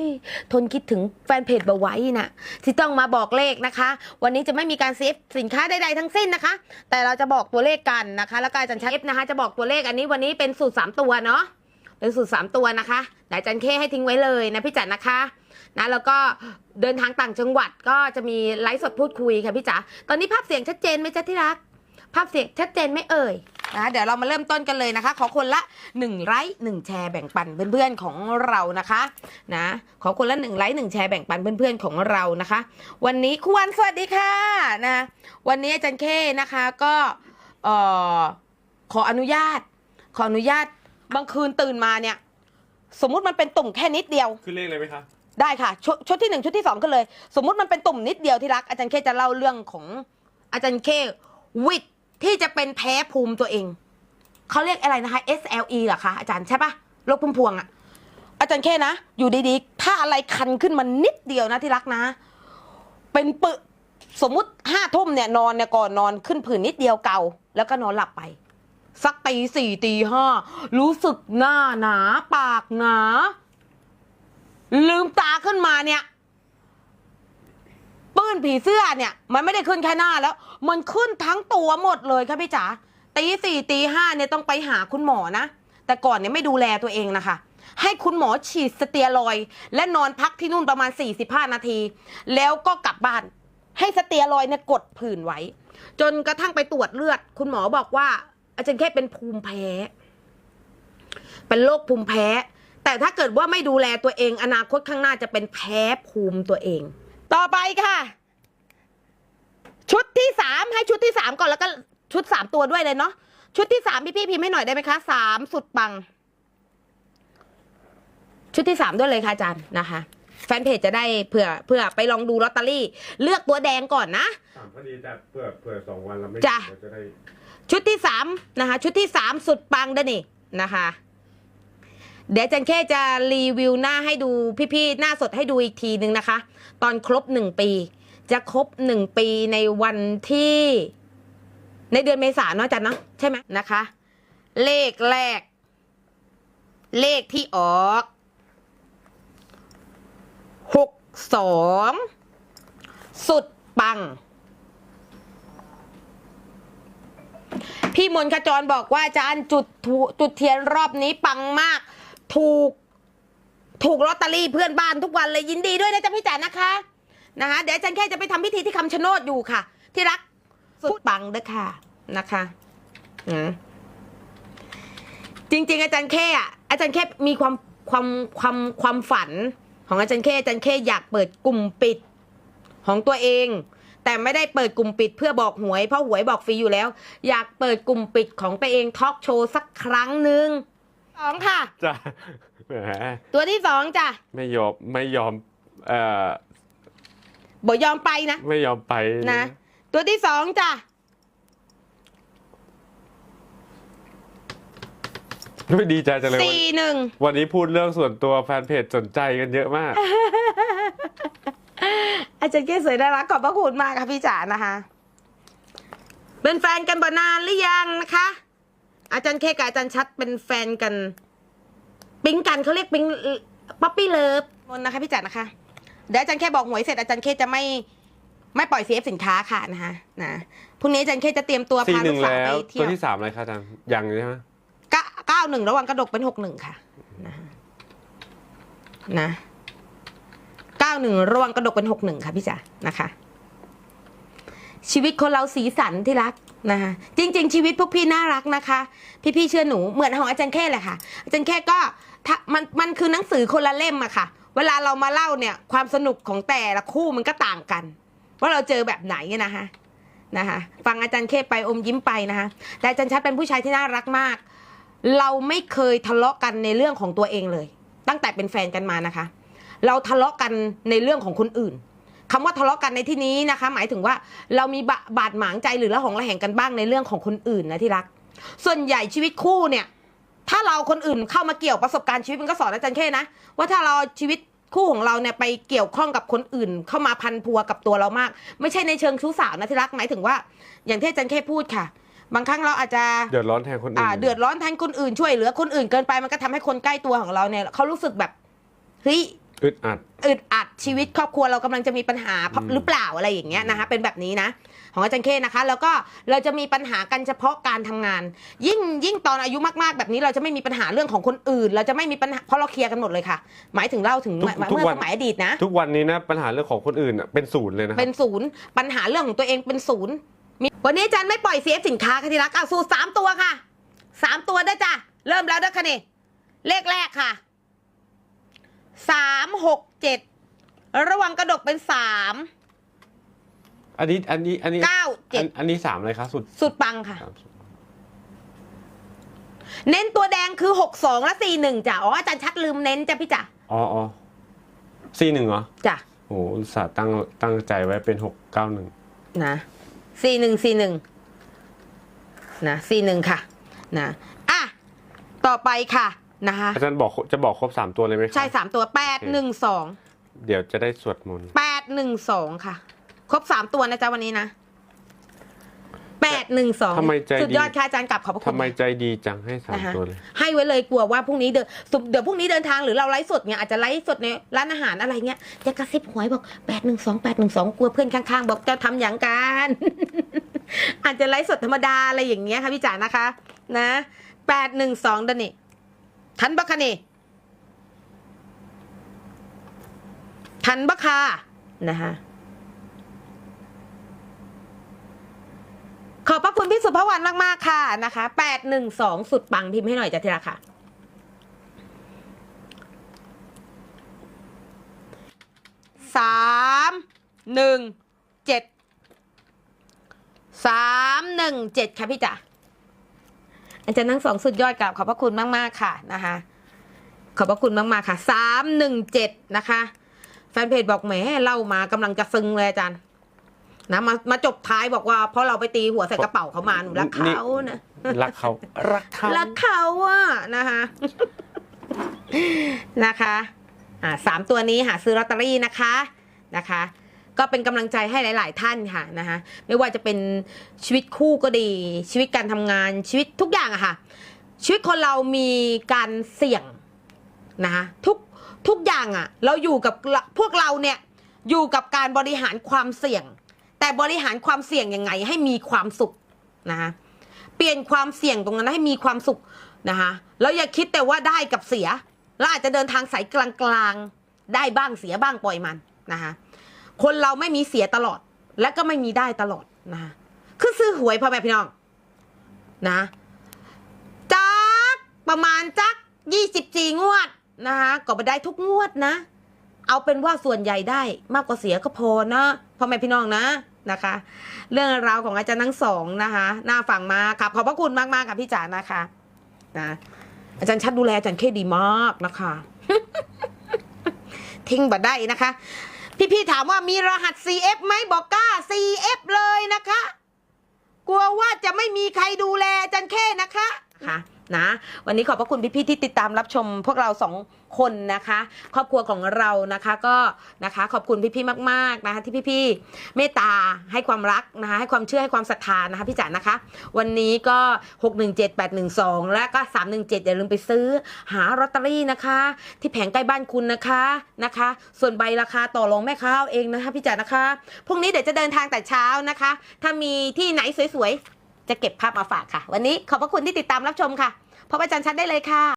ยทนคิดถึงแฟนเพจบาไว้นะที่ต้องมาบอกเลขนะคะ วันนี้จะไม่มีการเซฟสินค้าใดๆทั้งสิ้นนะคะ แต่เราจะบอกตัวเลขกันนะคะ แล้วก็อาจารย์เชฟนะคะจะบอกตัวเลขอันนี้วันนี้เป็นสูตร3ตัวเนาะเป็นสูตร3ตัวนะคะเดี๋ยวอาจารย์เคให้ทิ้งไว้เลยนะพี่จัดนะคะนะแล้วก็เดินทางต่างจังหวัดก็จะมีไลฟ์สดพูดคุยค่ะพี่จ๋าตอนนี้ภาพเสียงชัดเจนไหมจ๊ะที่รัก ภาพเสียงชัดเจนไหม่เอ่ย นะเดี๋ยวเรามาเริ่มต้นกันเลยนะคะ ขอคนละ1ไลค์1แชร์แบ่งปันเพื่อนๆของเรานะคะนะขอคนละ1ไลค์1แชร์แบ่งปันเพื่อนๆของเรานะคะ วันนี้ครูวันสวัสดีค่ะนะวันนี้อาจารย์เคนะคะก็เอ่อขออนุญาต ขออนุญาตบางคืนตื่นมาเนี่ย สมมุติมันเป็นตุ่มแค่นิดเดียวขึ้นเลขเลยไหมคะได้ค่ะชดชุดที่หนึ่งชุดที่สองขึ้นเลย สมมุติมันเป็นตุ่มนิดเดียวที่รักอาจารย์เคจะเล่าเรื่องของอาจารย์เควิทย์ ที่จะเป็นแพ้ภูมิตัวเอง เขาเรียกอะไรนะคะ SLE เหรอคะอาจารย์ใช่ปะโรคพุ่มพวงอะอาจารย์เคนะ อยู่ดีๆ ถ้าอะไรคันขึ้นมานิดเดียวนะที่รักนะ เป็นปึสมมุติห้าทุ่มเนี่ยนอนเนี่ยก่อนนอนขึ้นผื่นนิดเดียวเกาแล้วก็นอนหลับไป สักตีสี่ตีห้ารู้สึกหน้าหนา ปากหนา ลืมตาขึ้นมาเนี่ย ปื้นผีเสื้อเนี่ยมันไม่ได้ขึ้นแค่หน้าแล้ว มันขึ้นทั้งตัวหมดเลยค่ะพี่จ๋าตีสี่ตีห้าเนี่ยต้องไปหาคุณหมอนะ แต่ก่อนเนี่ยไม่ดูแลตัวเองนะคะ ให้คุณหมอฉีดสเตียรอย และนอนพักที่นู่นประมาณ 45 นาที แล้วก็กลับบ้านให้สเตียรอยเนี่ยกดผื่นไว้ จนกระทั่งไปตรวจเลือด คุณหมอบอกว่า อาจารย์แค่เป็นภูมิแพ้ เป็นโรคภูมิแพ้ แต่ถ้าเกิดว่าไม่ดูแลตัวเอง อนาคตข้างหน้าจะเป็นแพ้ภูมิตัวเอง ต่อไปค่ะ ชุดที่สามให้ชุดที่สามก่อนแล้วก็ชุดสามตัวด้วยเลยเนาะชุดที่สามพี่พี่ๆพิมพ์ให้หน่อยได้ไหมคะสามสุดปัง ชุดที่สามด้วยเลยค่ะอาจารย์นะคะ แฟนเพจจะได้เผื่อเผื่อไปลองดูลอตเตอรี่ เลือกตัวแดงก่อนนะ สามพอดีแต่เผื่อเผื่อสองวันเราไม่จ้ะ เราจะได้ ชุดที่สามนะคะ ชุดที่สามสุดปังเด้อนี่นะคะ เดี๋ยวจันแค่จะรีวิวหน้าให้ดูพี่ๆหน้าสดให้ดูอีกทีนึงนะคะ ตอนครบหนึ่งปี จะครบหนึ่งปีในวันที่ ในเดือนเมษาเนาะจันเนาะใช่ไหมนะคะ เลขแรก เลขที่ออกหกสองสุดปัง พี่มนขจรบอกว่าอาจารย์จุดจุดเทียนรอบนี้ปังมาก ถูก ถูกลอตเตอรี่เพื่อนบ้านทุกวันเลยยินดีด้วยนะจ๊ะพี่จ๋านะคะนะคะ เดี๋ยวอาจารย์แค่จะไปทำพิธีที่คำชะโนดอยู่ค่ะ ที่รักสุดปังเด้อค่ะนะคะอืมจริง ๆ อาจารย์แค่อะอาจารย์แค่มีความความความความฝัน ของอาจารย์แค่อาจารย์แค่อยากเปิดกลุ่มปิดของตัวเอง แต่ไม่ได้เปิดกลุ่มปิดเพื่อบอกหวยเพราะหวยบอกฟรีอยู่แล้ว อยากเปิดกลุ่มปิดของตัวเองทอล์กโชว์สักครั้งหนึ่ง สองค่ะ จ้ะแหมตัวที่สองจ้ะไม่ยอมไม่ยอมเอ่อบอกยอมไปนะ ไม่ยอมไปนะ ตัวที่สองจ้ะไม่ดีใจจังเลยวันสี่หนึ่งวันนี้พูดเรื่องส่วนตัวแฟนเพจสนใจกันเยอะมาก อาจารย์เก้สวยน่ารักขอบพระคุณมากค่ะพี่จ๋านะคะ เป็นแฟนกันบ่นานหรือยังนะคะ อาจารย์เคกับอาจารย์ชัดเป็นแฟนกัน ปิ๊งกันเขาเรียกปิ๊งป๊อปปี้เลิฟมนนะคะพี่จ๋านะคะ เดี๋ยวอาจารย์เคบอกหวยเสร็จอาจารย์เคจะไม่ไม่ปล่อยเซฟสินค้าค่ะนะคะนะพรุ่งนี้อาจารย์เคจะเตรียมตัวสี่พาหลูนึ่งกสาวแล้ไปวเที่ตัยววที่สามอะไรคะอาจารย์ยังใช่ไหมเก้าหนึ่งระหว่างกระดกเป็นหกหนึ่งค่ะนะนะเก้าหนึ่งระหว่างกระดกเป็นหกหนึ่งค่ะพี่จ๋านะคะ ชีวิตคนเราสีสันที่รักนะคะจริง ๆ ชีวิตพวกพี่น่ารักนะคะ พี่ๆเชื่อหนูเหมือนของอาจารย์แค่แหละค่ะ อาจารย์แค่ก็ถ้ามันมันคือหนังสือคนละเล่มอะค่ะ เวลาเรามาเล่าเนี่ยความสนุกของแต่ละคู่มันก็ต่างกัน ว่าเราเจอแบบไหนเนี่ยนะคะนะคะฟังอาจารย์เคไปอมยิ้มไปนะคะแต่อาจารย์ชัดเป็นผู้ชายที่น่ารักมาก เราไม่เคยทะเลาะกันในเรื่องของตัวเองเลย ตั้งแต่เป็นแฟนกันมานะคะ เราทะเลาะกันในเรื่องของคนอื่น คำว่าทะเลาะกันในที่นี้นะคะ หมายถึงว่าเรามีบะบาดหมางใจหรือละหองระแหงกันบ้างในเรื่องของคนอื่นนะที่รัก ส่วนใหญ่ชีวิตคู่เนี่ย ถ้าเราคนอื่นเข้ามาเกี่ยวประสบการณ์ชีวิตมันก็สอนอาจารย์แค่นะว่าถ้าเราชีวิตคู่ของเราเนี่ยไปเกี่ยวข้องกับคนอื่น เข้ามาพันพัวกับตัวเรามาก ไม่ใช่ในเชิงชู้สาวนะที่รักหมายถึงว่า อย่างที่อาจารย์แค่พูดค่ะ บางครั้งเราอาจจะเดือดร้อนแทนคนอื่อ่านเดือดร้อนแทนคนอื่นช่วยเหลือคนอื่นเกินไปมันก็ทำให้คนใกล้ตัวของเราเนี่ยเขารู้สึกแบบเฮ้ย อึดอัด อึดอัดชีวิตครอบครัวเรากำลังจะมีปัญหาเพราะอืม หรือเปล่าอะไรอย่างเงี้ยนะคะ เป็นแบบนี้นะ ของอาจารย์เคนะคะ แล้วก็เราจะมีปัญหากันเฉพาะการทำงาน ยิ่งยิ่งตอนอายุมากๆ แบบนี้เราจะไม่มีปัญหาเรื่องของคนอื่น เราจะไม่มีปัญหาเพราะเราเคลียร์กันหมดเลยค่ะ หมายถึงเล่าถึงทุกเมื่อทุกเมื่อวัน สมัยอดีตนะ ทุกวันนี้นะปัญหาเรื่องของคนอื่นอะเป็นศูนย์เลยนะคเป็รับนศูนย์ปัญหาเรื่องของตัวเองเป็นศูนย์มีวันนี้อาจารย์ไม่ปล่อยเสียสินค้าค่ะที่รักเอาสู่สามตัวค่ะสามตัวได้จ้ะเริ่มแล้วเด้อค่ะนี่เลขแรกค่ะ สามหกเจ็ดระวังกระดกเป็นสามอันนี้อันนี้อันนี้เก้าเจ็อัดนอันนี้สามเลยครับ สุดสุดปังค่ะ สามเน้นตัวแดงคือหกสองและสี่หนึ่งจ้ะอ๋ออาจารย์ชัดลืมเน้นจ้ะพี่จ๋าอ๋ออ๋อสี่หนึ่งเหรอจ้ะโอ้โหอุตสาห์ตั้งตั้งใจไว้เป็นหกเก้าหนึ่งนะสี่หนึ่งสี่หนึ่งนะสี่หนึ่งค่ะนะอะต่อไปค่ะ นะคะอาจารย์บอกจะบอกครบสามตัวเลยไหมครับใช่สามตัวแปดหนึ่งสองเดี๋ยวจะได้สวดมนต์แปดหนึ่งสองค่ะ ครบสามตัวนะจ๊ะวันนี้นะแปดหนึ่งสองทำไมใจสุดดียอดค่ะอาจารย์กลับขอบพระคุทำณไมใจดีจังให้สามนะคะตัวเลย ให้ไว้เลยกลัวว่าพรุ่งนี้เดินสุเดี๋ยวพรุ่งนี้เดินทางหรือเราไลฟ์สดเนี่ยอาจจะไลฟ์สดในร้านอาหารอะไรเงี้ยจะกระซิบหวยบอกแปดหนึ่งสองแปดหนึ่งสองกลัวเพื่อนข้างๆ บอกจะทำอย่างกันอาจจะไลฟ์สดธรรมดาอะไรอย่างเงี้ยค่ะพี่จ๋านะคะ นะแปดหนึ่งสองดันนี่ ทันบัคคะนี่ทันบัคคานะคะขอบพระคุณพี่สุภวรรณมาก ๆ ค่ะนะคะแปดหนึ่งสองสุดปังพิมพ์ให้หน่อยจ้ะทีละค่ะ สามหนึ่งเจ็ด สามหนึ่งเจ็ดค่ะพี่จ๋า อาจารย์ทั้งสองสุดยอดกับขอบพระคุณมาก ๆ ค่ะนะคะ ขอบพระคุณมาก ๆ ค่ะสามหนึ่งเจ็ดนะคะ แฟนเพจบอกแหมเล่ามากำลังจะซึ้งเลยอาจารย์นะมามาจบท้ายบอกว่าเพราะเราไปตีหัวใส่กระเป๋าเขามาหนูรักเขานะรักเขารักเขารักเขาอะนะคะนะคะอ่าสามตัวนี้หาซื้อลอตเตอรี่นะคะนะคะ ก็เป็นกำลังใจให้หลาย ๆ ท่านค่ะนะคะไม่ว่าจะเป็นชีวิตคู่ก็ดี ชีวิตการทำงานชีวิตทุกอย่างอะค่ะ ชีวิตคนเรามีการเสี่ยงนะคะทุกทุกอย่างอะเราอยู่กับพวกเราเนี่ยอยู่กับการบริหารความเสี่ยง แต่บริหารความเสี่ยงยังไงให้มีความสุขนะคะเปลี่ยนความเสี่ยงตรงนั้นให้มีความสุขนะคะแล้วอย่าคิดแต่ว่าได้กับเสียเราอาจจะเดินทางสายกลางๆ ได้บ้างเสียบ้างปล่อยมันนะคะ คนเราไม่มีเสียตลอด และก็ไม่มีได้ตลอดนะคือซื้อหวยพ่อแม่พี่น้อง นะจักประมาณจักยี่สิบจีงวดนะคะก็ไปได้ทุกงวดนะ เอาเป็นว่าส่วนใหญ่ได้มากกว่าเสียก็พอนะพ่อแม่พี่น้องนะนะคะ เรื่องราวของอาจารย์ทั้งสองนะคะน่าฟังมากครับขอบพระคุณมากมากค่ะพี่จ๋านะคะนะอาจารย์ชัดดูแลอาจารย์เคดีมากนะคะ ทิ้งบัดได้นะคะ พี่ๆถามว่ามีรหัส CF ไหมบอกกล้า CF เลยนะคะ กลัวว่าจะไม่มีใครดูแลอาจารย์เคนะคะะคะนะวันนี้ขอบพระคุณพี่ๆที่ติดตามรับชมพวกเราสองคนนะคะ ครอบครัวของเรานะคะก็นะคะขอบคุณพี่ๆมากๆนะคะที่พี่ๆเมตตาให้ความรักนะคะให้ความเชื่อให้ความศรัทธานะคะพี่จ๋านะคะ วันนี้ก็ 617812 และก็ 317 อย่าลืมไปซื้อหาลอตเตอรี่นะคะ ที่แผงใกล้บ้านคุณนะคะนะคะ ส่วนใบราคาต่อรองแม่ค้าเอาเองนะคะพี่จ๋านะคะพรุ่งนี้เดี๋ยวจะเดินทางแต่เช้านะคะ ถ้ามีที่ไหนสวยๆ จะเก็บภาพมาฝากค่ะ วันนี้ขอบพระคุณที่ติดตามรับชมค่ะพบอาจารย์ชัดได้เลยค่ะ